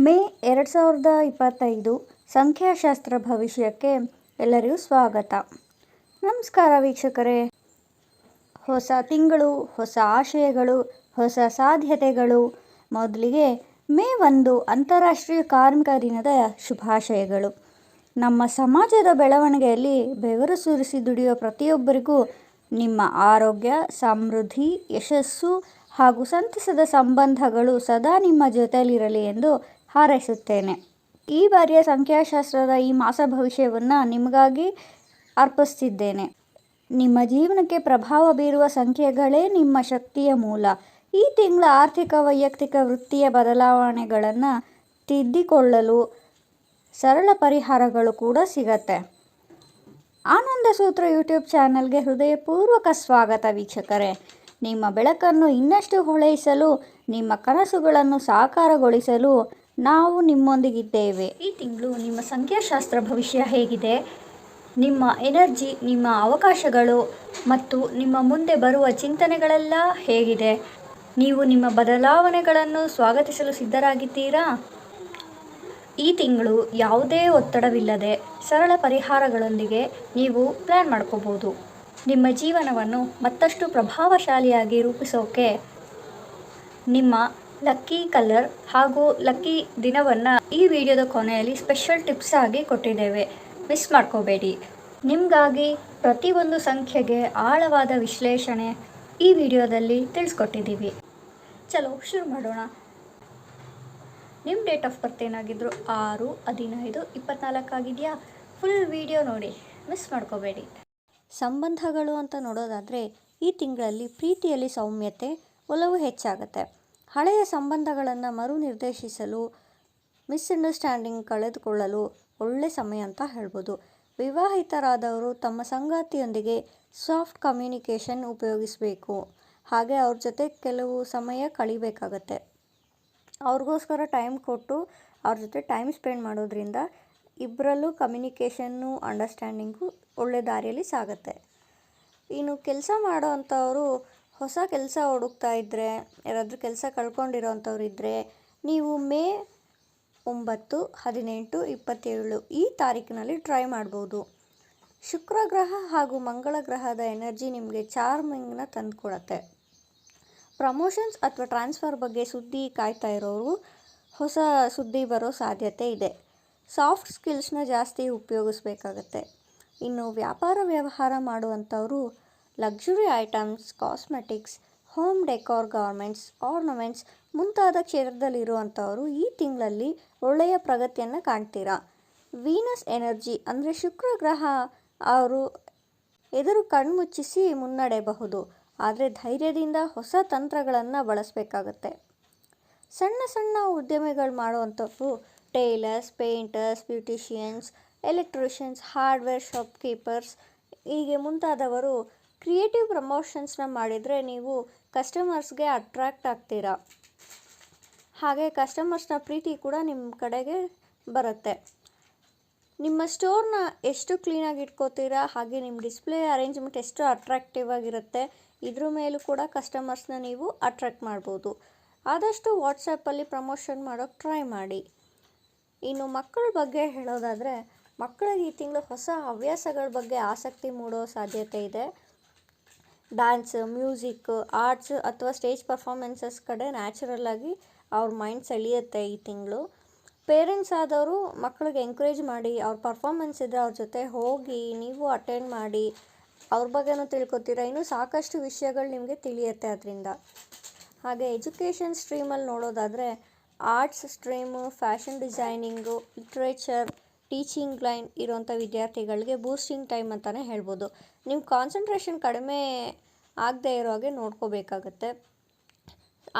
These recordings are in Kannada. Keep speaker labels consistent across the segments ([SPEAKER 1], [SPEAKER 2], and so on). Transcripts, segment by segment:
[SPEAKER 1] ಮೇ ಎರಡು ಸಾವಿರದ ಇಪ್ಪತ್ತೈದು ಸಂಖ್ಯಾಶಾಸ್ತ್ರ ಭವಿಷ್ಯಕ್ಕೆ ಎಲ್ಲರಿಗೂ ಸ್ವಾಗತ. ನಮಸ್ಕಾರ ವೀಕ್ಷಕರೇ. ಹೊಸ ತಿಂಗಳು, ಹೊಸ ಆಶಯಗಳು, ಹೊಸ ಸಾಧ್ಯತೆಗಳು. ಮೊದಲಿಗೆ ಮೇ ಒಂದು ಅಂತಾರಾಷ್ಟ್ರೀಯ ಕಾರ್ಮಿಕ ದಿನದ ಶುಭಾಶಯಗಳು. ನಮ್ಮ ಸಮಾಜದ ಬೆಳವಣಿಗೆಯಲ್ಲಿ ಬೆವರು ಸುರಿಸಿ ದುಡಿಯುವ ಪ್ರತಿಯೊಬ್ಬರಿಗೂ ನಿಮ್ಮ ಆರೋಗ್ಯ, ಸಮೃದ್ಧಿ, ಯಶಸ್ಸು ಹಾಗೂ ಸಂತಸದ ಸಂಬಂಧಗಳು ಸದಾ ನಿಮ್ಮ ಜೊತೆಯಲ್ಲಿರಲಿ ಎಂದು ಹಾರೈಸುತ್ತೇನೆ. ಈ ಬಾರಿಯ ಸಂಖ್ಯಾಶಾಸ್ತ್ರದ ಈ ಮಾಸ ಭವಿಷ್ಯವನ್ನು ನಿಮಗಾಗಿ ಅರ್ಪಿಸ್ತಿದ್ದೇನೆ. ನಿಮ್ಮ ಜೀವನಕ್ಕೆ ಪ್ರಭಾವ ಬೀರುವ ಸಂಖ್ಯೆಗಳೇ ನಿಮ್ಮ ಶಕ್ತಿಯ ಮೂಲ. ಈ ತಿಂಗಳ ಆರ್ಥಿಕ, ವೈಯಕ್ತಿಕ ವೃತ್ತಿಯ ಬದಲಾವಣೆಗಳನ್ನು ತಿದ್ದಿಕೊಳ್ಳಲು ಸರಳ ಪರಿಹಾರಗಳು ಕೂಡ ಸಿಗತ್ತೆ. ಆನಂದ ಸೂತ್ರ ಯೂಟ್ಯೂಬ್ ಚಾನಲ್ಗೆ ಹೃದಯಪೂರ್ವಕ ಸ್ವಾಗತ ವೀಕ್ಷಕರೇ. ನಿಮ್ಮ ಬೆಳಕನ್ನು ಇನ್ನಷ್ಟು ಹೊಳೆಯಿಸಲು, ನಿಮ್ಮ ಕನಸುಗಳನ್ನು ಸಾಕಾರಗೊಳಿಸಲು ನಾವು ನಿಮ್ಮೊಂದಿಗಿದ್ದೇವೆ. ಈ ತಿಂಗಳು ನಿಮ್ಮ ಸಂಖ್ಯಾಶಾಸ್ತ್ರ ಭವಿಷ್ಯ ಹೇಗಿದೆ? ನಿಮ್ಮ ಎನರ್ಜಿ, ನಿಮ್ಮ ಅವಕಾಶಗಳು ಮತ್ತು ನಿಮ್ಮ ಮುಂದೆ ಬರುವ ಚಿಂತನೆಗಳೆಲ್ಲ ಹೇಗಿದೆ? ನೀವು ನಿಮ್ಮ ಬದಲಾವಣೆಗಳನ್ನು ಸ್ವಾಗತಿಸಲು ಸಿದ್ಧರಾಗಿದ್ದೀರಾ? ಈ ತಿಂಗಳು ಯಾವುದೇ ಒತ್ತಡವಿಲ್ಲದೆ ಸರಳ ಪರಿಹಾರಗಳೊಂದಿಗೆ ನೀವು ಪ್ಲ್ಯಾನ್ ಮಾಡ್ಕೋಬೋದು. ನಿಮ್ಮ ಜೀವನವನ್ನು ಮತ್ತಷ್ಟು ಪ್ರಭಾವಶಾಲಿಯಾಗಿ ರೂಪಿಸೋಕೆ ನಿಮ್ಮ ಲಕ್ಕಿ ಕಲರ್ ಹಾಗೂ ಲಕ್ಕಿ ದಿನವನ್ನು ಈ ವಿಡಿಯೋದ ಕೊನೆಯಲ್ಲಿ ಸ್ಪೆಷಲ್ ಟಿಪ್ಸ್ ಆಗಿ ಕೊಟ್ಟಿದ್ದೇವೆ. ಮಿಸ್ ಮಾಡ್ಕೋಬೇಡಿ. ನಿಮಗಾಗಿ ಪ್ರತಿಯೊಂದು ಸಂಖ್ಯೆಗೆ ಆಳವಾದ ವಿಶ್ಲೇಷಣೆ ಈ ವಿಡಿಯೋದಲ್ಲಿ ತಿಳಿಸ್ಕೊಟ್ಟಿದ್ದೀವಿ. ಚಲೋ, ಶುರು ಮಾಡೋಣ. ನಿಮ್ಮ ಡೇಟ್ ಆಫ್ ಬರ್ತ್ ಏನಾಗಿದ್ರು? ಆರು, ಹದಿನೈದು, ಇಪ್ಪತ್ನಾಲ್ಕು ಆಗಿದೆಯಾ? ಫುಲ್ ವಿಡಿಯೋ ನೋಡಿ. ಮಿಸ್ ಮಾಡ್ಕೋಬೇಡಿ. ಸಂಬಂಧಗಳು ಅಂತ ನೋಡೋದಾದರೆ ಈ ತಿಂಗಳಲ್ಲಿ ಪ್ರೀತಿಯಲ್ಲಿ ಸೌಮ್ಯತೆ ಒಲವು ಹೆಚ್ಚಾಗುತ್ತೆ. ಹಳೆಯ ಸಂಬಂಧಗಳನ್ನು ಮರು ನಿರ್ದೇಶಿಸಲು ಮಿಸ್ಅಂಡರ್ಸ್ಟ್ಯಾಂಡಿಂಗ್ ಕಳೆದುಕೊಳ್ಳಲು ಒಳ್ಳೆ ಸಮಯ ಅಂತ ಹೇಳ್ಬೋದು. ವಿವಾಹಿತರಾದವರು ತಮ್ಮ ಸಂಗಾತಿಯೊಂದಿಗೆ ಸಾಫ್ಟ್ ಕಮ್ಯುನಿಕೇಷನ್ ಉಪಯೋಗಿಸಬೇಕು. ಹಾಗೆ ಅವ್ರ ಜೊತೆ ಕೆಲವು ಸಮಯ ಕಳಿಬೇಕಾಗತ್ತೆ. ಅವ್ರಿಗೋಸ್ಕರ ಟೈಮ್ ಕೊಟ್ಟು ಅವ್ರ ಜೊತೆ ಟೈಮ್ ಸ್ಪೆಂಡ್ ಮಾಡೋದ್ರಿಂದ ಇಬ್ಬರಲ್ಲೂ ಕಮ್ಯುನಿಕೇಷನ್ನು, ಅಂಡರ್ಸ್ಟ್ಯಾಂಡಿಂಗು ಒಳ್ಳೆ ದಾರಿಯಲ್ಲಿ ಸಾಗತ್ತೆ. ಇನ್ನು ಕೆಲಸ ಮಾಡೋ ಅಂಥವರು ಹೊಸ ಕೆಲಸ ಹುಡುಕ್ತಾ ಇದ್ದರೆ ಯಾರಾದರೂ ಕೆಲಸ ಕಳ್ಕೊಂಡಿರೋ ಅಂಥವ್ರು ಇದ್ದರೆ ನೀವು ಮೇ ಒಂಬತ್ತು, ಹದಿನೆಂಟು, ಇಪ್ಪತ್ತೇಳು ಈ ತಾರೀಕಿನಲ್ಲಿ ಟ್ರೈ ಮಾಡ್ಬೋದು. ಶುಕ್ರ ಗ್ರಹ ಹಾಗೂ ಮಂಗಳ ಗ್ರಹದ ಎನರ್ಜಿ ನಿಮಗೆ ಚಾರ್ಮಿಂಗ್ನ ತಂದುಕೊಡತ್ತೆ. ಪ್ರಮೋಷನ್ಸ್ ಅಥವಾ ಟ್ರಾನ್ಸ್ಫರ್ ಬಗ್ಗೆ ಸುದ್ದಿ ಕಾಯ್ತಾ ಇರೋರು, ಹೊಸ ಸುದ್ದಿ ಬರೋ ಸಾಧ್ಯತೆ ಇದೆ. ಸಾಫ್ಟ್ ಸ್ಕಿಲ್ಸ್ನ ಜಾಸ್ತಿ ಉಪಯೋಗಿಸ್ಬೇಕಾಗತ್ತೆ. ಇನ್ನು ವ್ಯಾಪಾರ ವ್ಯವಹಾರ ಮಾಡುವಂಥವರು luxury items cosmetics home decor garments ornaments ಮುಂತಾದ ಕ್ಷೇತ್ರದಲ್ಲಿರುವಂಥವರು ಈ ತಿಂಗಳಲ್ಲಿ ಒಳ್ಳೆಯ ಪ್ರಗತಿಯನ್ನು ಕಾಣ್ತೀರಾ? ವೀನಸ್ ಎನರ್ಜಿ ಅಂದರೆ ಶುಕ್ರ ಗ್ರಹ ಅವರು ಎದುರು ಕಣ್ಮುಚ್ಚಿಸಿ ಮುನ್ನಡೆಯಬಹುದು ಆದರೆ ಧೈರ್ಯದಿಂದ ಹೊಸ ತಂತ್ರಗಳನ್ನು ಬಳಸಬೇಕಾಗತ್ತೆ. ಸಣ್ಣ ಸಣ್ಣ ಉದ್ಯಮಿಗಳು ಮಾಡುವಂಥವ್ರು tailors, painters, beauticians, electricians, hardware shopkeepers, ಹೀಗೆ ಮುಂತಾದವರು ಕ್ರಿಯೇಟಿವ್ ಪ್ರಮೋಷನ್ಸ್ನ ಮಾಡಿದರೆ ನೀವು ಕಸ್ಟಮರ್ಸ್ಗೆ ಅಟ್ರ್ಯಾಕ್ಟ್ ಆಗ್ತೀರಾ. ಹಾಗೆ ಕಸ್ಟಮರ್ಸ್ನ ಪ್ರೀತಿ ಕೂಡ ನಿಮ್ಮ ಕಡೆಗೆ ಬರುತ್ತೆ. ನಿಮ್ಮ ಸ್ಟೋರ್ನ ಎಷ್ಟು ಕ್ಲೀನಾಗಿ ಇಟ್ಕೋತೀರಾ, ಹಾಗೆ ನಿಮ್ಮ ಡಿಸ್ಪ್ಲೇ ಅರೇಂಜ್ಮೆಂಟ್ ಎಷ್ಟು ಅಟ್ರಾಕ್ಟಿವ್ ಆಗಿರುತ್ತೆ, ಇದ್ರ ಮೇಲೂ ಕೂಡ ಕಸ್ಟಮರ್ಸ್ನ ನೀವು ಅಟ್ರ್ಯಾಕ್ಟ್ ಮಾಡ್ಬೋದು. ಆದಷ್ಟು ವಾಟ್ಸಪ್ಪಲ್ಲಿ ಪ್ರಮೋಷನ್ ಮಾಡೋಕ್ಕೆ ಟ್ರೈ ಮಾಡಿ. ಇನ್ನು ಮಕ್ಕಳ ಬಗ್ಗೆ ಹೇಳೋದಾದರೆ, ಮಕ್ಕಳಿಗೆ ಈ ತಿಂಗಳು ಹೊಸ ಹವ್ಯಾಸಗಳ ಬಗ್ಗೆ ಆಸಕ್ತಿ ಮೂಡೋ ಸಾಧ್ಯತೆ ಇದೆ. ಡ್ಯಾನ್ಸ್ ಮ್ಯೂಸಿಕ್, ಆರ್ಟ್ಸ್ ಅಥವಾ ಸ್ಟೇಜ್ ಪರ್ಫಾರ್ಮೆನ್ಸಸ್ ಕಡೆ ನ್ಯಾಚುರಲ್ಲಾಗಿ ಅವ್ರ ಮೈಂಡ್ ಸೆಳೆಯುತ್ತೆ ಈ ತಿಂಗಳು. ಪೇರೆಂಟ್ಸ್ ಆದವರು ಮಕ್ಕಳಿಗೆ ಎಂಕರೇಜ್ ಮಾಡಿ ಅವ್ರ ಪರ್ಫಾರ್ಮೆನ್ಸ್ ಇದ್ದರೆ ಅವ್ರ ಜೊತೆ ಹೋಗಿ ನೀವು ಅಟೆಂಡ್ ಮಾಡಿ, ಅವ್ರ ಬಗ್ಗೆನೂ ತಿಳ್ಕೊತೀರಾ? ಇನ್ನೂ ಸಾಕಷ್ಟು ವಿಷಯಗಳು ನಿಮಗೆ ತಿಳಿಯುತ್ತೆ ಅದರಿಂದ. ಹಾಗೆ ಎಜುಕೇಷನ್ ಸ್ಟ್ರೀಮಲ್ಲಿ ನೋಡೋದಾದರೆ arts stream, fashion designing, literature, teaching line ಇರೋಂಥ ವಿದ್ಯಾರ್ಥಿಗಳಿಗೆ ಬೂಸ್ಟಿಂಗ್ ಟೈಮ್ ಅಂತಲೇ ಹೇಳ್ಬೋದು. ನೀವು ಕಾನ್ಸಂಟ್ರೇಷನ್ ಕಡಿಮೆ ಆಗದೆ ಇರೋ ಹಾಗೆ ನೋಡ್ಕೋಬೇಕಾಗತ್ತೆ.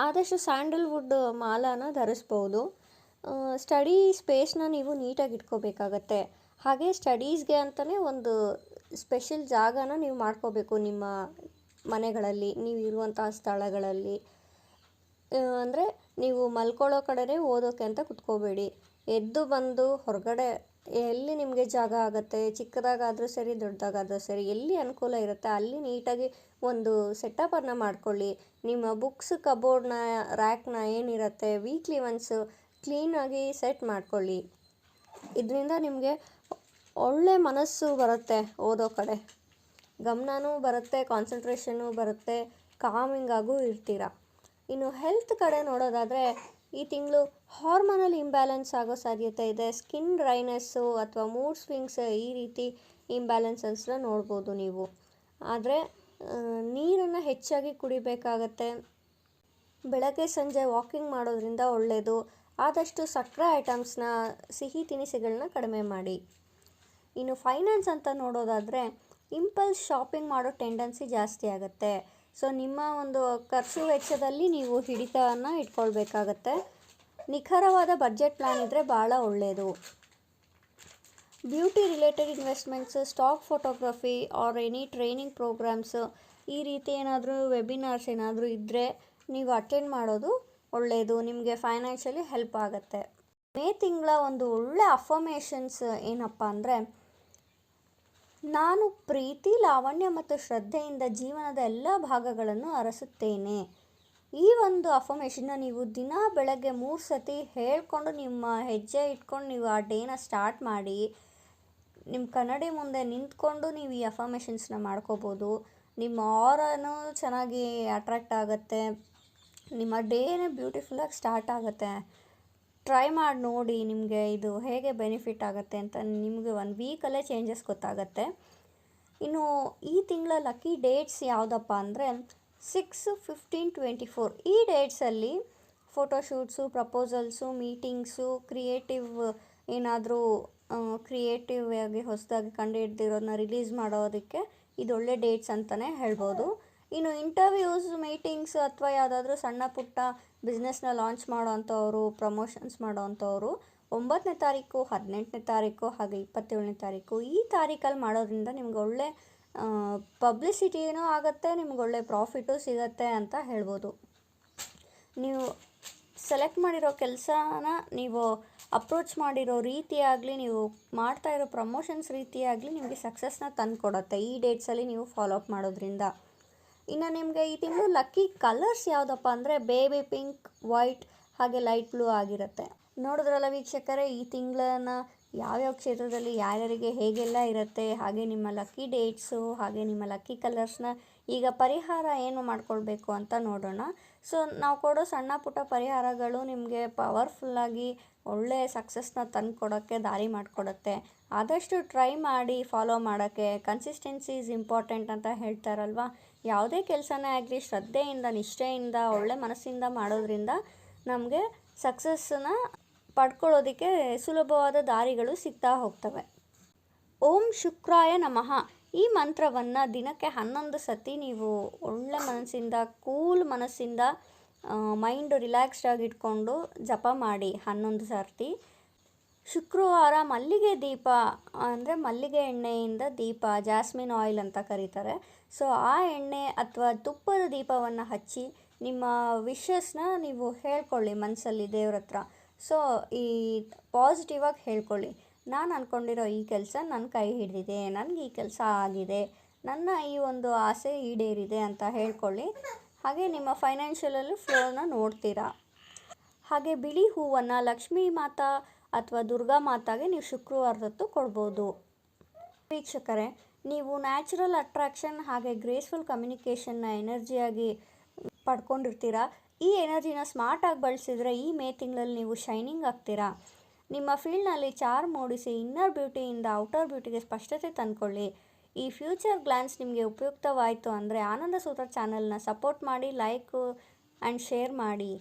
[SPEAKER 1] ಆದಷ್ಟು ಸ್ಯಾಂಡಲ್ವುಡ್ ಮಾಲಾನ ಧರಿಸ್ಬೋದು. ಸ್ಟಡಿ ಸ್ಪೇಸ್ನ ನೀವು ನೀಟಾಗಿ ಇಟ್ಕೋಬೇಕಾಗತ್ತೆ. ಹಾಗೆ ಸ್ಟಡೀಸ್ಗೆ ಅಂತಲೇ ಒಂದು ಸ್ಪೆಷಲ್ ಜಾಗನ ನೀವು ಮಾಡ್ಕೋಬೇಕು ನಿಮ್ಮ ಮನೆಗಳಲ್ಲಿ, ನೀವು ಇರುವಂತಹ ಸ್ಥಳಗಳಲ್ಲಿ. ಅಂದರೆ ನೀವು ಮಲ್ಕೊಳ್ಳೋ ಕಡೆನೇ ಓದೋಕ್ಕೆ ಅಂತ ಕುತ್ಕೋಬೇಡಿ. ಎದ್ದು ಬಂದು ಹೊರಗಡೆ ಎಲ್ಲಿ ನಿಮಗೆ ಜಾಗ ಆಗುತ್ತೆ? ಚಿಕ್ಕದಾಗಾದರೂ ಸರಿ, ದೊಡ್ಡದಾಗಾದರೂ ಸರಿ, ಎಲ್ಲಿ ಅನುಕೂಲ ಇರುತ್ತೆ? ಅಲ್ಲಿ ನೀಟಾಗಿ ಒಂದು ಸೆಟಪನ್ನು ಮಾಡ್ಕೊಳ್ಳಿ. ನಿಮ್ಮ ಬುಕ್ಸ್ ಕಬೋರ್ಡ್ನ ರ್ಯಾಕ್ನ ಏನಿರುತ್ತೆ ವೀಕ್ಲಿ ಒನ್ಸು
[SPEAKER 2] ಕ್ಲೀನಾಗಿ ಸೆಟ್ ಮಾಡ್ಕೊಳ್ಳಿ. ಇದರಿಂದ ನಿಮಗೆ ಒಳ್ಳೆ ಮನಸ್ಸು ಬರುತ್ತೆ ಓದೋ ಕಡೆ. ಗಮನನೂ ಬರುತ್ತೆ ಕಾನ್ಸಂಟ್ರೇಷನ್ನು ಬರುತ್ತೆ ಕಾಮಿಂಗಾಗೂ ಇರ್ತೀರ. ಇನ್ನು ಹೆಲ್ತ್ ಕಡೆ ನೋಡೋದಾದರೆ ಈ ತಿಂಗಳು ಹಾರ್ಮೋನಲ್ ಇಂಬ್ಯಾಲೆನ್ಸ್ ಆಗೋ ಸಾಧ್ಯತೆ ಇದೆ. ಸ್ಕಿನ್ ಡ್ರೈನೆಸ್ಸು ಅಥವಾ ಮೂಡ್ ಸ್ವಿಂಗ್ಸ್ ಈ ರೀತಿ ಇಂಬ್ಯಾಲೆನ್ಸಸ್ನ ನೋಡ್ಬೋದು ನೀವು. ಆದರೆ ನೀರನ್ನು ಹೆಚ್ಚಾಗಿ ಕುಡಿಬೇಕಾಗತ್ತೆ. ಬೆಳಗ್ಗೆ, ಸಂಜೆ ವಾಕಿಂಗ್ ಮಾಡೋದ್ರಿಂದ ಒಳ್ಳೆಯದು ಆದಷ್ಟು ಸಕ್ಕರೆ ಐಟಮ್ಸ್ನ, ಸಿಹಿ ತಿನಿಸುಗಳನ್ನ ಕಡಿಮೆ ಮಾಡಿ. ಇನ್ನು ಫೈನಾನ್ಸ್ ಅಂತ ನೋಡೋದಾದರೆ, ಇಂಪಲ್ಸ್ ಶಾಪಿಂಗ್ ಮಾಡೋ ಟೆಂಡೆನ್ಸಿ ಜಾಸ್ತಿ ಆಗುತ್ತೆ. ಸೊ ನಿಮ್ಮ ಒಂದು ಖರ್ಚು ವೆಚ್ಚದಲ್ಲಿ ನೀವು ಹಿಡಿತವನ್ನು ಇಟ್ಕೊಳ್ಬೇಕಾಗತ್ತೆ. ನಿಖರವಾದ ಬಜೆಟ್ ಪ್ಲ್ಯಾನ್ ಇದ್ದರೆ ಭಾಳ ಒಳ್ಳೆಯದು beauty related investments stock photography or any training programs ಈ ರೀತಿ ಏನಾದರೂ ವೆಬಿನಾರ್ಸ್ ಏನಾದರೂ ಇದ್ದರೆ ನೀವು ಅಟೆಂಡ್ ಮಾಡೋದು ಒಳ್ಳೆಯದು ನಿಮಗೆ ಫೈನಾನ್ಷಿಯಲಿ ಹೆಲ್ಪ್ ಆಗುತ್ತೆ. ಮೇ ತಿಂಗಳ ಒಂದು ಒಳ್ಳೆ ಅಫರ್ಮೇಷನ್ಸ್ ಏನಪ್ಪ ಅಂದರೆ ನಾನು ಪ್ರೀತಿ, ಲಾವಣ್ಯ ಮತ್ತು ಶ್ರದ್ಧೆಯಿಂದ ಜೀವನದ ಎಲ್ಲ ಭಾಗಗಳನ್ನು ಅರಸುತ್ತೇನೆ. ಈ ಒಂದು ಅಫಮೇಷನ್ನ ನೀವು ದಿನ ಬೆಳಗ್ಗೆ ಮೂರು ಸತಿ ಹೇಳಿಕೊಂಡು ನಿಮ್ಮ ಹೆಜ್ಜೆ ಇಟ್ಕೊಂಡು ನೀವು ಆ ಡೇನ ಸ್ಟಾರ್ಟ್ ಮಾಡಿ, ನಿಮ್ಮ ಕನ್ನಡಿ ಮುಂದೆ ನಿಂತ್ಕೊಂಡು ನೀವು ಈ ಅಫಮೇಷನ್ಸ್ನ ಮಾಡ್ಕೋಬೋದು. ನಿಮ್ಮ ಆರನೂ ಚೆನ್ನಾಗಿ ಅಟ್ರಾಕ್ಟ್ ಆಗುತ್ತೆ. ನಿಮ್ಮ ಡೇನೇ ಬ್ಯೂಟಿಫುಲ್ಲಾಗಿ ಸ್ಟಾರ್ಟ್ ಆಗುತ್ತೆ. ಟ್ರೈ ಮಾಡಿ ನೋಡಿ ನಿಮಗೆ ಇದು ಹೇಗೆ ಬೆನಿಫಿಟ್ ಆಗುತ್ತೆ ಅಂತ ನಿಮಗೆ ಒಂದು ವೀಕಲ್ಲೇ ಚೇಂಜಸ್ ಗೊತ್ತಾಗುತ್ತೆ. ಇನ್ನು ಈ ತಿಂಗಳ ಲಕ್ಕಿ ಡೇಟ್ಸ್ ಯಾವುದಪ್ಪ ಅಂದರೆ ಸಿಕ್ಸ್ ಫಿಫ್ಟೀನ್ ಟ್ವೆಂಟಿ ಫೋರ್ ಈ ಡೇಟ್ಸಲ್ಲಿ ಫೋಟೋಶೂಟ್ಸು ಪ್ರಪೋಸಲ್ಸು ಮೀಟಿಂಗ್ಸು ಕ್ರಿಯೇಟಿವ್ ಏನಾದರೂ ಕ್ರಿಯೇಟಿವ್ ಆಗಿ ಹೊಸದಾಗಿ ಕಂಡುಹಿಡ್ದಿರೋದನ್ನ ರಿಲೀಸ್ ಮಾಡೋದಕ್ಕೆ ಇದು ಒಳ್ಳೆ ಡೇಟ್ಸ್ ಅಂತಲೇ ಹೇಳ್ಬೋದು. ಇನ್ನು ಇಂಟರ್ವ್ಯೂಸ್ ಮೀಟಿಂಗ್ಸ್ ಅಥವಾ ಯಾವುದಾದ್ರೂ ಸಣ್ಣ ಪುಟ್ಟ ಬಿಸ್ನೆಸ್ನ ಲಾಂಚ್ ಮಾಡೋವಂಥವ್ರು ಪ್ರಮೋಷನ್ಸ್ ಮಾಡೋವಂಥವ್ರು ಒಂಬತ್ತನೇ ತಾರೀಕು, ಹದಿನೆಂಟನೇ ತಾರೀಕು, ಹಾಗೆ ಇಪ್ಪತ್ತೇಳನೇ ತಾರೀಕು, ಈ ತಾರೀಕಲ್ಲಿ ಮಾಡೋದ್ರಿಂದ ನಿಮ್ಗೆ ಒಳ್ಳೆ ಪಬ್ಲಿಸಿಟಿನೂ ಆಗುತ್ತೆ, ನಿಮ್ಗೆ ಒಳ್ಳೆ ಪ್ರಾಫಿಟು ಸಿಗತ್ತೆ ಅಂತ ಹೇಳ್ಬೋದು. ನೀವು ಸೆಲೆಕ್ಟ್ ಮಾಡಿರೋ ಕೆಲಸನ ನೀವು ಅಪ್ರೋಚ್ ಮಾಡಿರೋ ರೀತಿಯಾಗಲಿ, ನೀವು ಮಾಡ್ತಾ ಇರೋ ಪ್ರಮೋಷನ್ಸ್ ರೀತಿಯಾಗಲಿ ನಿಮಗೆ ಸಕ್ಸಸ್ನ ತಂದುಕೊಡುತ್ತೆ ಈ ಡೇಟ್ಸಲ್ಲಿ ನೀವು ಫಾಲೋ ಅಪ್ ಮಾಡೋದ್ರಿಂದ. ಇನ್ನು ನಿಮಗೆ ಈ ತಿಂಗಳು ಲಕ್ಕಿ ಕಲರ್ಸ್ ಯಾವುದಪ್ಪ ಅಂದರೆ ಬೇಬಿ ಪಿಂಕ್ ವೈಟ್ ಹಾಗೆ ಲೈಟ್ ಬ್ಲೂ ಆಗಿರುತ್ತೆ. ನೋಡಿದ್ರಲ್ಲ ವೀಕ್ಷಕರೇ, ಈ ತಿಂಗಳನ್ನ ಯಾವ್ಯಾವ ಕ್ಷೇತ್ರದಲ್ಲಿ ಯಾರ್ಯಾರಿಗೆ ಹೇಗೆಲ್ಲ ಇರುತ್ತೆ, ಹಾಗೆ ನಿಮ್ಮ ಲಕ್ಕಿ ಡೇಟ್ಸು ಹಾಗೆ ನಿಮ್ಮ ಲಕ್ಕಿ ಕಲರ್ಸ್ನ ಈಗ ಪರಿಹಾರ ಏನು ಮಾಡ್ಕೊಳ್ಬೇಕು ಅಂತ ನೋಡೋಣ. ಸೊ ನಾವು ಕೊಡೋ ಸಣ್ಣ ಪುಟ್ಟ ಪರಿಹಾರಗಳು ನಿಮಗೆ ಪವರ್ಫುಲ್ಲಾಗಿ ಒಳ್ಳೆಯ ಸಕ್ಸಸ್ನ ತಂದು ಕೊಡೋಕ್ಕೆ ದಾರಿ ಮಾಡಿಕೊಡುತ್ತೆ. ಆದಷ್ಟು ಟ್ರೈ ಮಾಡಿ ಫಾಲೋ ಮಾಡೋಕ್ಕೆ ಕನ್ಸಿಸ್ಟೆನ್ಸಿ ಈಸ್ ಇಂಪಾರ್ಟೆಂಟ್ ಅಂತ ಹೇಳ್ತಾರಲ್ವ? ಯಾವುದೇ ಕೆಲಸನೇ ಆಗಲಿ, ಶ್ರದ್ಧೆಯಿಂದ, ನಿಷ್ಠೆಯಿಂದ, ಒಳ್ಳೆ ಮನಸ್ಸಿಂದ ಮಾಡೋದ್ರಿಂದ ನಮಗೆ ಸಕ್ಸಸ್ಸನ್ನ ಪಡ್ಕೊಳ್ಳೋದಕ್ಕೆ ಸುಲಭವಾದ ದಾರಿಗಳು ಸಿಗ್ತಾ ಹೋಗ್ತವೆ. ಓಂ ಶುಕ್ರಾಯ ನಮಃ. ಈ ಮಂತ್ರವನ್ನು ದಿನಕ್ಕೆ ಹನ್ನೊಂದು ಸತಿ ನೀವು ಒಳ್ಳೆ ಮನಸ್ಸಿಂದ ಕೂಲ್ ಮನಸ್ಸಿಂದ ಮೈಂಡು ರಿಲ್ಯಾಕ್ಸ್ಡ್ ಆಗಿಟ್ಕೊಂಡು ಜಪ ಮಾಡಿ ಹನ್ನೊಂದು ಸರ್ತಿ. ಶುಕ್ರವಾರ ಮಲ್ಲಿಗೆ ದೀಪ, ಅಂದರೆ ಮಲ್ಲಿಗೆ ಎಣ್ಣೆಯಿಂದ ದೀಪ, ಜಾಸ್ಮಿನ್ ಆಯಿಲ್ ಅಂತ ಕರೀತಾರೆ. ಸೊ ಆ ಎಣ್ಣೆ ಅಥವಾ ತುಪ್ಪದ ದೀಪವನ್ನು ಹಚ್ಚಿ ನಿಮ್ಮ ವಿಶಸ್ನ ನೀವು ಹೇಳ್ಕೊಳ್ಳಿ ಮನಸ್ಸಲ್ಲಿ ದೇವ್ರ ಹತ್ರ. ಸೊ ಈ ಪಾಸಿಟಿವ್ ಆಗಿ ಹೇಳ್ಕೊಳ್ಳಿ. ನಾನು ಅಂದ್ಕೊಂಡಿರೋ ಈ ಕೆಲಸ ನನ್ನ ಕೈ ಹಿಡಿದಿದೆ, ನನಗೆ ಈ ಕೆಲಸ ಆಗಿದೆ, ನನ್ನ ಈ ಒಂದು ಆಸೆ ಈಡೇರಿದೆ ಅಂತ ಹೇಳ್ಕೊಳ್ಳಿ. ಹಾಗೆ ನಿಮ್ಮ ಫೈನಾನ್ಷಿಯಲಲ್ಲೂ ಫ್ಲೋನ ನೋಡ್ತೀರಾ. ಹಾಗೆ ಬಿಳಿ ಹೂವನ್ನು ಲಕ್ಷ್ಮೀ ಮಾತಾ ಅಥವಾ ದುರ್ಗಾ ಮಾತಾಗೆ ನೀವು ಶುಕ್ರವಾರದತ್ತು ಕೊಡ್ಬೋದು. ವೀಕ್ಷಕರೇ, ನೀವು ನ್ಯಾಚುರಲ್ ಅಟ್ರಾಕ್ಷನ್ ಹಾಗೆ ಗ್ರೇಸ್ಫುಲ್ ಕಮ್ಯುನಿಕೇಷನ್ನ ಎನರ್ಜಿಯಾಗಿ ಪಡ್ಕೊಂಡಿರ್ತೀರಾ? ಈ ಎನರ್ಜಿನ ಸ್ಮಾರ್ಟಾಗಿ ಬಳಸಿದರೆ ಈ ಮೇ ತಿಂಗಳಲ್ಲಿ ನೀವು ಶೈನಿಂಗ್ ಆಗ್ತೀರಾ? ನಿಮ್ಮ ಫೀಲ್ಡ್ನಲ್ಲಿ ಚಾರ್ ಮೂಡಿಸಿ ಇನ್ನರ್ ಬ್ಯೂಟಿಯಿಂದ ಔಟರ್ ಬ್ಯೂಟಿಗೆ ಸ್ಪಷ್ಟತೆ ತಂದ್ಕೊಳ್ಳಿ. ಈ ಫ್ಯೂಚರ್ ಗ್ಲಾನ್ಸ್ ನಿಮಗೆ ಉಪಯುಕ್ತವಾಯಿತು ಅಂದರೆ ಆನಂದ ಸೂತ್ರ ಚಾನಲ್ನ ಸಪೋರ್ಟ್ ಮಾಡಿ, ಲೈಕು ಆ್ಯಂಡ್ ಶೇರ್ ಮಾಡಿ.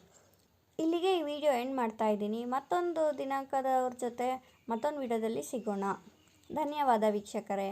[SPEAKER 2] ಇಲ್ಲಿಗೆ ಈ ವಿಡಿಯೋ ಎಂಡ್ ಮಾಡ್ತಾ ಇದ್ದೀನಿ. ಮತ್ತೊಂದು ದಿನಾಂಕದವ್ರ ಜೊತೆ ಮತ್ತೊಂದು ವಿಡಿಯೋದಲ್ಲಿ ಸಿಗೋಣ. ಧನ್ಯವಾದ ವೀಕ್ಷಕರೇ.